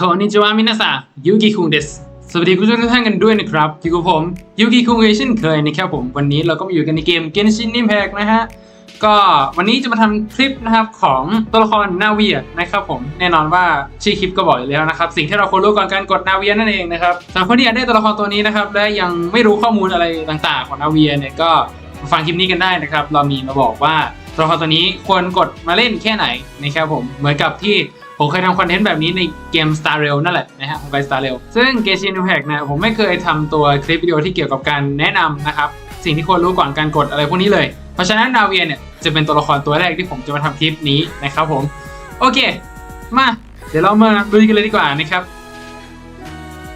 คอนิจวามินาสะยูกิคุงเดสสวัสดีคุณผู้ชมทุกท่านกันด้วยนะครับอยู่กับผมยูกิคุงเอเช่นเคยนะครับผมวันนี้เราก็มาอยู่กันในเกมเกนชินนิมแพกนะฮะก็วันนี้จะมาทำคลิปนะครับของตัวละครนาเวียนะครับผมแน่นอนว่าชื่อคลิปก็บอกอยู่แล้วนะครับ สิ่งที่เราควรรู้ก่อนการกดนาเวียนั่นเองนะครับสำหรับคนที่อยากได้ตัวละครตัวนี้นะครับและยังไม่รู้ข้อมูลอะไรต่างๆ ของนาเวียเนี่ยก็ฟังคลิปนี้กันได้นะครับ เรามีมาบอกว่าตัวละครตัวนี้ควรกดมาเล่นแค่ไหนนะครับผมเหมือนกับที่ ผมเคยทำคอนเทนต์แบบนี้ในเกม Star Rail นั่นแหละนะฮะไป Star Rail ซึ่ง Genshin Impact นะผมไม่เคยทำตัวคลิปวิดีโอที่เกี่ยวกับการแนะนำนะครับ สิ่งที่ควรรู้ก่อนการกดอะไรพวกนี้เลย เพราะฉะนั้นนาเวียเนี่ยจะเป็นตัวละครตัวแรกที่ผมจะมาทำคลิปนี้นะครับผม โอเค มา เดี๋ยวเรามาดูกันเลยดีกว่านะครับ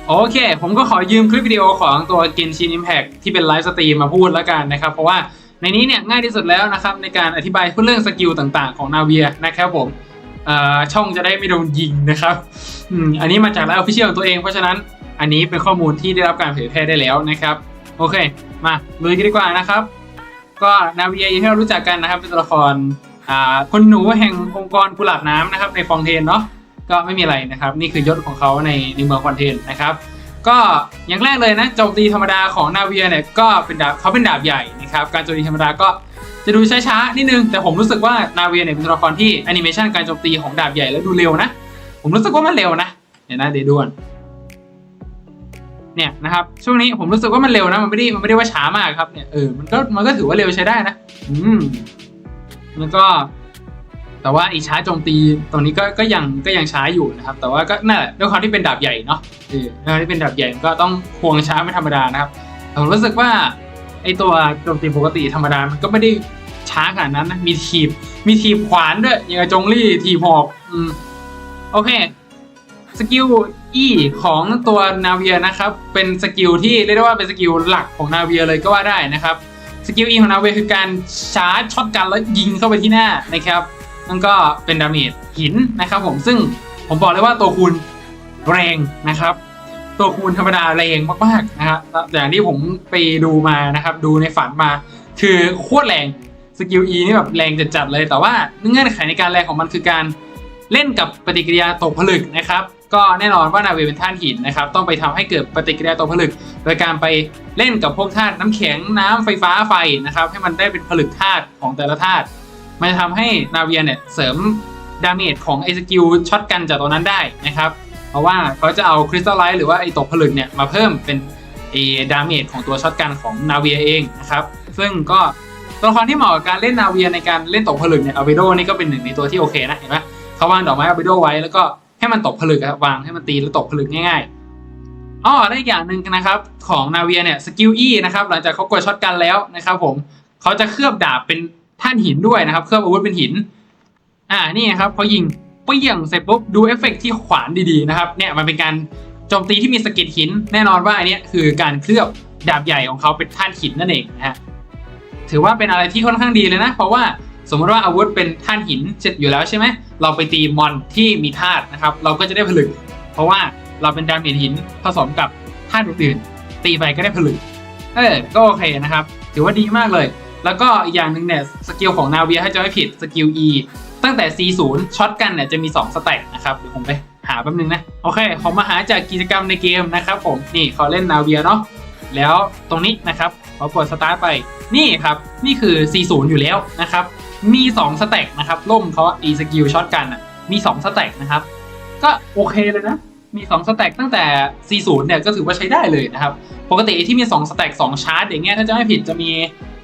โอเค ผมก็ขอยืมคลิปวิดีโอของตัว Genshin Impact ที่เป็นไลฟ์สตรีมมาพูดแล้วกันนะครับ เพราะว่าในนี้เนี่ยง่ายที่สุดแล้วนะครับในการอธิบายเรื่องสกิลต่างๆของนาเวียนะครับผม ช่องจะได้ไม่โดนยิงนะครับอันนี้มาจากไลฟ์ออฟฟิเชียลของตัวเองเพราะฉะนั้นอันนี้เป็นข้อมูลที่ได้รับการเผยแพร่ได้แล้วนะครับโอเค มาลุยกันดีกว่านะครับ ก็นาเวียอที่เรารู้จักกันนะครับเป็นตัวละครคนหนูแห่งองค์กรกุหลาบน้ำนะครับ ในฟองเทนเนาะก็ไม่มีอะไรนะครับ นี่คือยศของเขาในในเมืองฟองเทนนะครับ ก็อย่างแรกเลยนะโจมตีธรรมดาของนาเวียเนี่ยก็เป็นดาบเขาเป็นดาบใหญ่นะครับการโจมตีธรรมดาก็ จะดูช้าๆนิดนึง แต่ผมรู้สึกว่านาเวียเนี่ยเป็นตัวละครที่แอนิเมชันการโจมตีของดาบใหญ่แล้วดูเร็วนะ ผมรู้สึกว่ามันเร็วนะเดี๋ยนะเดี๋ยวด่วนเนี่ยนะครับช่วงนี้ผมรู้สึกว่ามันเร็วนะมันไม่ได้มันไม่ได้ว่าช้ามากครับเนี่ยเออมันก็มันก็ถือว่าเร็วใช้ได้นะอืมแล้วก็ แต่ว่าอีช้าโจมตีตรงนี้ก็ก็ยังก็ยังช้าอยู่นะครับ แต่ว่าก็นั่นแหละด้วยความที่เป็นดาบใหญ่เนาะเออด้วยความที่เป็นดาบใหญ่ก็ต้องควงช้าไม่ธรรมดานะครับแต่ผมรู้สึกว่า ไอตัวโจมตีปกติธรรมดา มันก็ไม่ได้ช้าขนาดนั้นนะ มีทีบ มีทีบขวานด้วยอย่างกับจงลี่ทีบหอก อืม โอเค สกิล E ของตัวนาเวียนะครับ เป็นสกิลที่เรียกได้ว่าเป็นสกิลหลักของนาเวียเลยก็ว่าได้นะครับ สกิล E ของนาเวียคือการชาร์จช็อตกันแล้วยิงเข้าไปที่หน้านะครับ นั่นก็เป็นดาเมจหินนะครับผม ซึ่งผมบอกเลยว่าตัวคูณแรงนะครับ ตัวคูณธรรมดาแรงมากๆนะครับอย่างที่ผมไปดูมานะครับ ดูในฝันมา คือโคตรแรงสกิล E นี่แบบแรงจัดๆเลย แต่ว่าเงื่อนไขในการแรงของมันคือการเล่นกับปฏิกิริยาตกผลึกนะครับ ก็แน่นอนว่านาเวเป็นธาตุหินนะครับ ต้องไปทำให้เกิดปฏิกิริยาตกผลึก โดยการไปเล่นกับพวกธาตุน้ำแข็งน้ำไฟฟ้าไฟนะครับ ให้มันได้เป็นผลึกธาตุของแต่ละธาตุมันจะทำให้นาเวียเนี่ยเสริมดาเมจของไอสกิลช็อตกันจากตัวนั้นได้นะครับ เพราะว่าเขาจะเอาคริสตัลไลท์หรือว่าไอตกผลึกเนี่ยมาเพิ่มเป็นไอดาเมจของตัวช็อตกันของนาเวียเองนะครับ ซึ่งก็ตัวละครที่เหมาะกับการเล่นนาเวียในการเล่นตกผลึกเนี่ยอาเวโดนี่ก็เป็นหนึ่งในตัวที่โอเคนะเห็นไหมเขาวางดอกไม้อาเวโดไว้แล้วก็ให้มันตกผลึกอะวางให้มันตีแล้วตกผลึกง่ายๆอ๋อและอีกอย่างหนึ่งนะครับของนาเวียเนี่ยสกิล E นะครับหลังจากเขากดช็อตกันแล้วนะครับผมเขาจะเคลือบดาบเป็นท่านหินด้วยนะครับ เคลือบอาวุธเป็นหิน อ่านี่ครับพอยิง เปี้ยงเสร็จปุ๊บดูเอฟเฟกต์ที่ขวานดีๆนะครับเนี่ยมันเป็นการโจมตีที่มีสเก็ดหิน แน่นอนว่าอันนี้คือการเคลือบดาบใหญ่ของเขาเป็นท่านหินนั่นเองนะฮะถือว่าเป็นอะไรที่ค่อนข้างดีเลยนะ เพราะว่าสมมติว่าอาวุธเป็นท่านหินเสร็จอยู่แล้วใช่ไหมเราไปตีมอนที่มีธาตุนะครับ เราก็จะได้ผลึก เพราะว่าเราเป็นดาเมจหินผสมกับธาตุอื่นๆตีไปก็ได้ผลึกเออก็โอเคนะครับ ถือว่าดีมากเลย แล้วก็อีกอย่างหนึ่งเนี่ยสกิลของนาเวียถ้าจะไม่ผิดสกิล E ตั้งแต่ C0 ช็อตกันเนี่ยจะมี 2 สแต็กนะครับเดี๋ยวผมไปหาแป๊บนึงนะ โอเค ผมมาหาจากกิจกรรมในเกมนะครับผม นี่เขาเล่นนาเวียเนาะแล้วตรงนี้นะครับพอกดสตาร์ทไปนี่ครับ นี่คือ C0 อยู่แล้วนะครับ มี 2 สแต็กนะครับล่มเขาอีสกิลช็อตกันอะมี 2 สแต็กนะครับ ก็โอเคเลยนะมี 2 สแต็กตั้งแต่ C0 เนี่ยก็ถือว่าใช้ได้เลยนะครับ ปกติที่มี 2 สแต็ก2ชาร์จอย่างเงี้ยถ้าจะไม่ผิดจะมี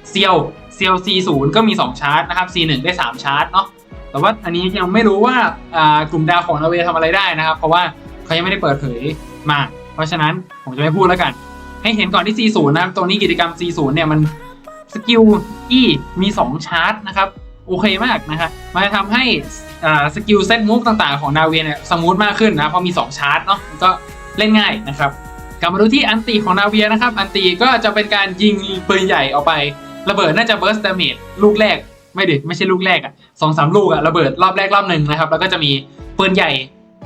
เซียวเซียว C0 ก็มี 2 ชาร์จนะครับ C1 ได้ 3 ชาร์จเนาะ แต่ว่าอันนี้ยังไม่รู้ว่ากลุ่มดาวของนาเวทำอะไรได้นะครับ เพราะว่าเขายังไม่ได้เปิดเผยมา เพราะฉะนั้นผมจะไม่พูดแล้วกัน ให้เห็นก่อนที่ C0 นะครับตรงนี้กิจกรรม C0 เนี่ยมันสกิล E มี 2 ชาร์จนะครับ โอเคมากนะครับมันจะทำให้สกิลเซตมูฟต่างๆ ของนาเวเนี่ยสมูทมากขึ้นนะเพราะมี 2 ชาร์จเนาะก็เล่นง่ายนะครับกลับมาดูที่อันตีของนาเวียนะครับ อันตีก็จะเป็นการยิงปืนใหญ่ออกไประเบิดน่าจะเบิร์สดาเมจลูกแรก ไม่ดิไม่ใช่ลูกแรกอะสองสามลูกอะระเบิดรอบแรกรอบหนึ่งนะครับ แล้วก็จะมีปืนใหญ่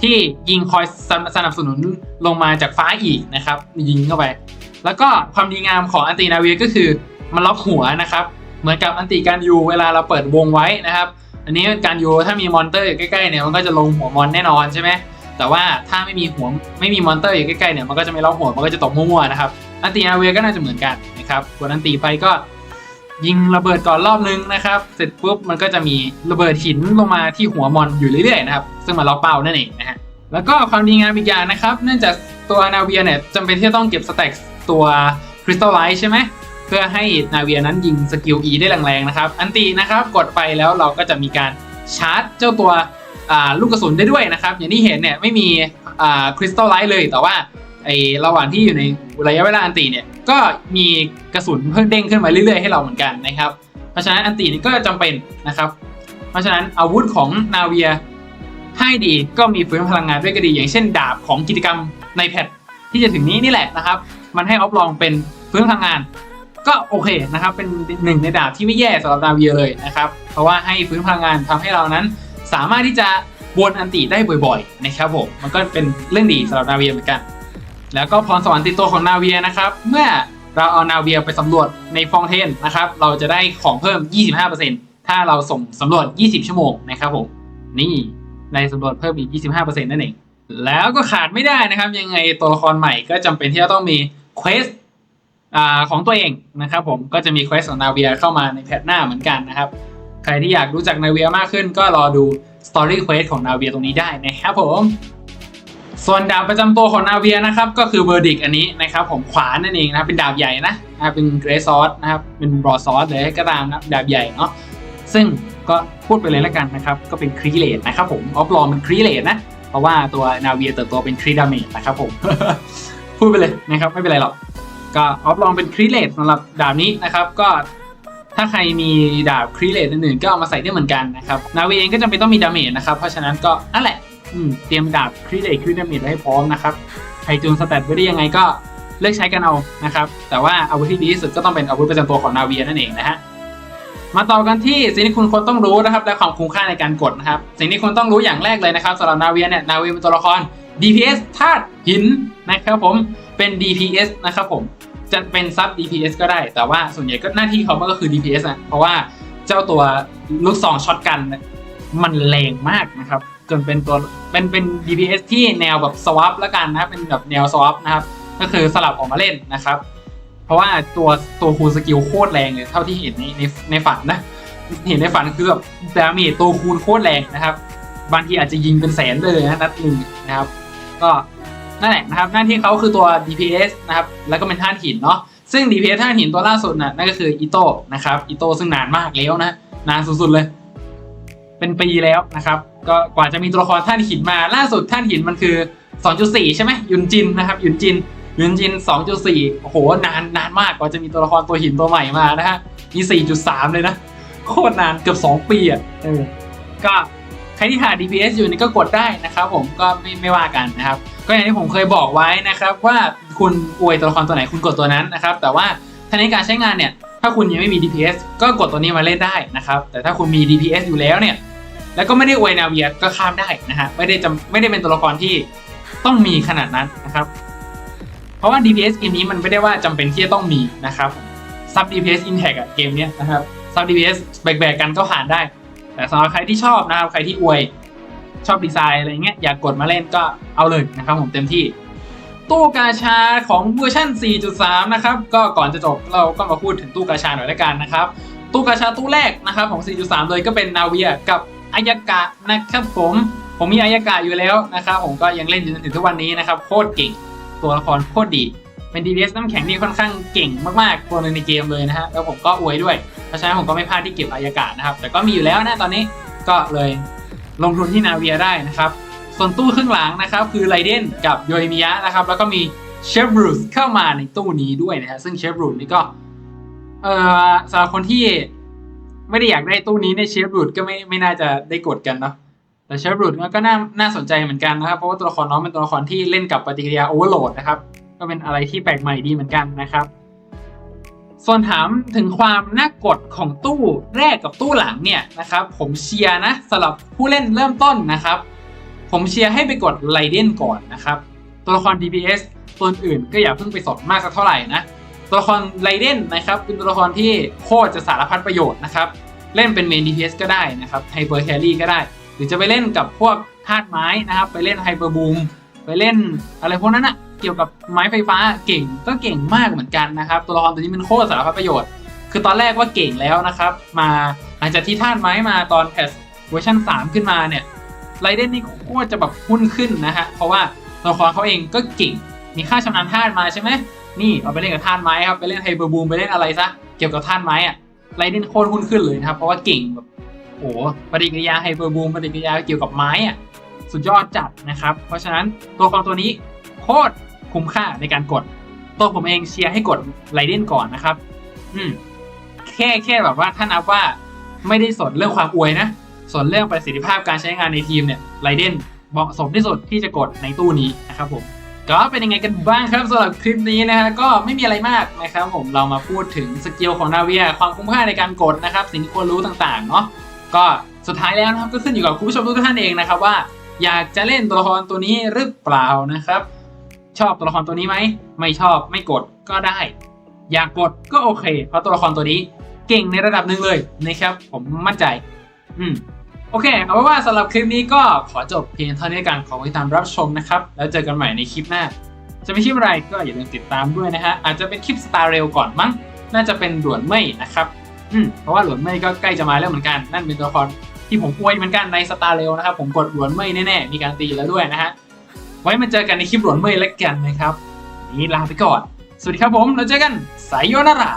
ที่ยิงคอยสนสนับสนุนลงมาจากฟ้าอีกนะครับยิงเข้าไป แล้วก็ความดีงามของอันตีนาเวียก็คือมันล็อกหัวนะครับ เหมือนกับอันตีการยูเวลาเราเปิดวงไว้นะครับ อันนี้การยูถ้ามีมอนเตอร์อยู่ใกล้ๆเนี่ยมันก็จะลงหัวมอนแน่นอนใช่ไหมแต่ว่าถ้าไม่มีหัวไม่มีมอนเตอร์อยู่ใกล้ๆเนี่ยมันก็จะไม่ล็อกหัวมันก็จะตกมั่วๆนะครับอันตีนาเวียก็น่าจะเหมือนกันนะครับกดอันตีไปก็ ยิงระเบิดก่อนรอบนึงนะครับ เสร็จปุ๊บมันก็จะมีระเบิดหินลงมาที่หัวมอนอยู่เรื่อยๆนะครับ ซึ่งมาล็อกเป้านั่นเองนะฮะ แล้วก็ความดีงามอีกอย่างนะครับ เนื่องจากตัวนาเวียเนี่ยจำเป็นที่จะต้องเก็บสแต็กตัวคริสตัลไลท์ใช่ไหมเพื่อให้นาเวียนั้นยิงสกิล E ได้แรงๆนะครับ อันตีนะครับกดไปแล้วเราก็จะมีการชาร์จเจ้าตัวลูกกระสุนได้ด้วยนะครับ อย่างที่เห็นเนี่ยไม่มีคริสตัลไลท์เลยแต่ว่า ไอระหว่างที่อยู่ในระยะเวลาอันตีเนี่ยก็มีกระสุนเพิ่มเด้งขึ้นมาเรื่อยๆให้เราเหมือนกันนะครับ เพราะฉะนั้นอันตีนี่ก็จำเป็นนะครับ เพราะฉะนั้นอาวุธของนาเวียให้ดีก็มีฟื้นพลังงานด้วยก็ดี อย่างเช่นดาบของกิจกรรมในแพทที่จะถึงนี้นี่แหละนะครับ มันให้ออฟลองเป็นฟื้นพลังงาน ก็โอเคนะครับ เป็นหนึ่งในดาบที่ไม่แย่สำหรับนาเวียเลยนะครับ เพราะว่าให้ฟื้นพลังงานทำให้เรานั้น สามารถที่จะวนอันติได้บ่อย ๆ นะครับผมมันก็เป็นเรื่องดีสำหรับนาเวียเหมือนกัน แล้วก็พรสวรรค์ติดตัวของนาเวียนะครับ เมื่อเราเอานาเวียไปสำรวจในฟองเทนนะครับ เราจะได้ของเพิ่ม 25%ถ้าเราส่งสำรวจ 20 ชั่วโมงนะครับผม นี่ในสำรวจเพิ่มอีก 25%นั่นเอง แล้วก็ขาดไม่ได้นะครับ ยังไงตัวละครใหม่ก็จำเป็นที่จะต้องมีเควสของตัวเองนะครับผม ก็จะมีเควสของนาเวียเข้ามาในแพทหน้าเหมือนกันนะครับ ใครที่อยากรู้จักนาเวียมากขึ้น ก็รอดูสตอรี่เควสของนาเวียตรงนี้ได้นะครับผม ส่วนดาบประจำตัวของนาเวียนะครับก็คือเบอร์ดิกอันนี้นะครับผมขวานนั่นเองนะครับเป็นดาบใหญ่นะนะเป็นเกรซอสนะครับเป็นบรอซอสเลยก็ตามนะดาบใหญ่เนาะซึ่งก็พูดไปเลยแล้วกันนะครับก็เป็นครีเลตนะครับผมออฟลอมันครีเลตนะเพราะว่าตัวนาเวียเติบโตเป็นครีดาเมจนะครับผมพูดไปเลยนะครับไม่เป็นไรหรอกก็ออฟลองเป็นครีเลตสำหรับดาบนี้นะครับก็ถ้าใครมีดาบครีเลตอื่นๆก็เอามาใส่ได้เหมือนกันนะครับนาวีเองก็จำเป็นต้องมีดาเมจนะครับเพราะฉะนั้นก็นั่นแหละ เตรียมดาบครีเลตครีดาเมจไว้ให้พร้อมนะครับใครจูนสแตทไว้ได้ยังไงก็เลือกใช้กันเอานะครับ แต่ว่าอาวุธที่ดีที่สุดก็ต้องเป็นอาวุธประจำตัวของนาเวียนั่นเองนะฮะมาต่อกันที่สิ่งที่คุณควรต้องรู้นะครับ และความคุ้มค่าในการกดนะครับ สิ่งที่คุณต้องรู้อย่างแรกเลยนะครับสำหรับนาเวียเนี่ยนาเวียเป็นตัวละคร DPS ธาตุหินนะครับผมเป็น DPS นะครับผมจะเป็นซับ DPS ก็ได้ แต่ว่าส่วนใหญ่ก็หน้าที่เขามันก็คือ DPS นะเพราะว่าเจ้าตัวลูกซองช็อตกัน มันแรงมากนะครับจนเป็นตัว เป็นเป็น DPS ที่แนวแบบสว p แล้วกันนะเป็นแบบแนวสว p นะครับ ก็คือสลับออกมาเล่นนะครับ เพราะว่าตัวตัวคูณสกิลโคตรแรงเลยเท่าที่เห็นในในในฝันนะเห็นในฝันคือแบบดาเมจตัวคูณโคตรแรงนะครับ บางทีอาจจะยิงเป็นแสนเลยนะนัดหนึ่งนะครับ ก็นั่นแหละนะครับ หน้าที่เขาคือตัว DPS นะครับ แล้วก็เป็นท่านหินเนาะซึ่ง DPS ท่านหินตัวล่าสุดน่ะนั่นก็คืออิโต้นะครับอิโต้ซึ่งนานมากแล้วนะนานสุดๆเลย เป็นปีแล้วนะครับ ก็กว่าจะมีตัวละครท่านหินมา ล่าสุดท่านหินมันคือ 2.4 ใช่ไหมยุนจินนะครับยุนจินยุนจิน 2.4 โอ้โห นานนานมากกว่าจะมีตัวละครตัวหินตัวใหม่มานะฮะมี 4.3 เลยนะ โคตรนานเกือบ 2 ปีอะเออก็ใครที่หา DPS อยู่นี่ก็กดได้นะครับผมก็ไม่ไม่ว่ากันนะครับ ก็อย่างที่ผมเคยบอกไว้นะครับ ว่าคุณอวยตัวละครตัวไหนคุณกดตัวนั้นนะครับ แต่ว่าถ้าในการใช้งานเนี่ย ถ้าคุณยังไม่มี DPS ก็กดตัวนี้มาเล่นได้นะครับ แต่ถ้าคุณมี DPS อยู่แล้วเนี่ย แล้วก็ไม่ได้อวยนาเวียก็ข้ามได้นะฮะไม่ได้จำไม่ได้เป็นตัวละครที่ต้องมีขนาดนั้นนะครับ เพราะว่า DPS เกมนี้มันไม่ได้ว่าจำเป็นที่จะต้องมีนะครับซับ DPS Intact อะเกมเนี้ยนะครับซับ DPS แบกๆกันก็ผ่านได้ แต่สำหรับใครที่ชอบนะครับ ใครที่อวยชอบดีไซน์อะไรเงี้ยอยากกดมาเล่นก็เอาเลยนะครับผมเต็มที่ตู้กาชาของเวอร์ชัน4.3 นะครับ ก็ก่อนจะจบเราก็มาพูดถึงตู้กาชาหน่อยละกันนะครับ ตู้กาชาตู้แรกนะครับของ 4.3 เลยก็เป็นนาเวียกับ อายากะนะครับผม ผมมีอายากะอยู่แล้วนะครับผมก็ยังเล่นอยู่จนถึงทุกวันนี้นะครับโคตรเก่ง ตัวละครโคตรดี เป็น DPS น้ำแข็งที่ค่อนข้างเก่งมากๆตัวนึงในเกมเลยนะฮะแล้วผมก็อวยด้วย เพราะฉะนั้นผมก็ไม่พลาดที่เก็บอายากะนะครับแต่ก็มีอยู่แล้วนะตอนนี้ก็เลยลงทุนที่นาเวียได้นะครับส่วนตู้ข้างหลังนะครับคือไรเดนกับโยมิยะนะครับแล้วก็มีเชฟบรูซเข้ามาในตู้นี้ด้วยนะฮะซึ่งเชฟบรูซนี่ก็เอ่อสำหรับคนที่ ไม่ได้อยากได้ตู้นี้ในเชฟบรูซก็ไม่ไม่น่าจะได้กดกันเนาะแต่เชฟบรูซก็น่าน่าสนใจเหมือนกันนะครับ เพราะว่าตัวละครน้องเป็นตัวละครที่เล่นกับปฏิกิริยาโอเวอร์โหลดนะครับ ก็เป็นอะไรที่แปลกใหม่ดีเหมือนกันนะครับ ส่วนถามถึงความน่ากดของตู้แรกกับตู้หลังเนี่ยนะครับ ผมเชียร์นะสำหรับผู้เล่นเริ่มต้นนะครับ ผมเชียร์ให้ไปกดไลเดนก่อนนะครับ ตัวละคร DPS ตัวอื่นก็อย่าเพิ่งไปสนมากสักเท่าไหร่นะ ตัวละครไลเดนนะครับเป็นตัวละครที่โคตรจะสารพัดประโยชน์นะครับเล่นเป็นเมน DPS ก็ได้นะครับไฮเปอร์แครี่ก็ได้ หรือจะไปเล่นกับพวกธาตุไม้นะครับ ไปเล่นไฮเปอร์บูมไปเล่นอะไรพวกนั้นอะเกี่ยวกับไม้ไฟฟ้าเก่งก็เก่งมากเหมือนกันนะครับ ตัวละครตัวนี้มันโคตรสารพัดประโยชน์ คือตอนแรกว่าเก่งแล้วนะครับ มาหลังจากที่ธาตุไม้มาตอนแพทเวอร์ชัน3 ขึ้นมาเนี่ยไรเดนนี่โคตรจะแบบหุ้นขึ้นนะฮะเพราะว่าตัวละครเขาเองก็เก่งมีค่าชำนาญธาตุมาใช่ไหม นี่เอาไปเล่นกับธาตุไม้ครับไปเล่นไฮเปอร์บูมไปเล่นอะไรซะเกี่ยวกับธาตุไม้อะไรเดนโคตรหุ้นขึ้นเลยนะครับเพราะว่าเก่งแบบโอ้ปฏิกิริยาไฮเปอร์บูมปฏิกิริยาเกี่ยวกับไม้อะสุดยอดจัดนะครับ เพราะฉะนั้นตัวละครตัวนี้โคตรคุ้มค่าในการกด ตัวผมเองเชียร์ให้กดไรเดนก่อนนะครับ อืมแค่แค่แบบว่าถ้านับว่าไม่ได้สนเรื่องความอวยนะสนเรื่องประสิทธิภาพการใช้งานในทีมเนี่ยไรเดนเหมาะสมที่สุดที่จะกดในตู้นี้นะครับผม ก็เป็นยังไงกันบ้างครับสำหรับคลิปนี้นะฮะก็ไม่มีอะไรมากนะครับผมเรามาพูดถึงสกิลของนาเวียความคุ้มค่าในการกดนะครับ สิ่งที่ควรรู้ต่างๆเนาะก็สุดท้ายแล้วนะครับก็ขึ้นอยู่กับคุณผู้ชมทุกท่านเองนะครับว่า อยากจะเล่นตัวละครตัวนี้หรือเปล่านะครับ ชอบตัวละครตัวนี้ไหมไม่ชอบไม่กดก็ได้ อยากกดก็โอเค เพราะตัวละครตัวนี้เก่งในระดับหนึ่งเลยนะครับผมมั่นใจ อืม โอเค เอาเป็นว่าสำหรับคลิปนี้ก็ขอจบเพียงเท่านี้กันขอบคุณที่ตามรับชมนะครับ แล้วเจอกันใหม่ในคลิปหน้า จะเป็นคลิปอะไรก็อย่าลืมติดตามด้วยนะฮะ อาจจะเป็นคลิปสตาร์เรลก่อนมั้ง น่าจะเป็นด่วนเมยนะครับ อืม เพราะว่าหลวนเมยก็ใกล้จะมาแล้วเหมือนกัน นั่นเป็นตัวละครที่ผมอวยเหมือนกันในสตาร์เรลนะครับ ผมกดหลวนเมยแน่ๆ มีการตีแล้วด้วยนะฮะ ไว้มาเจอกันในคลิปหลวนเมยแล้วกันนะครับนนี้ลาไปก่อน สวัสดีครับผมเราเจอกันสายโยนาระ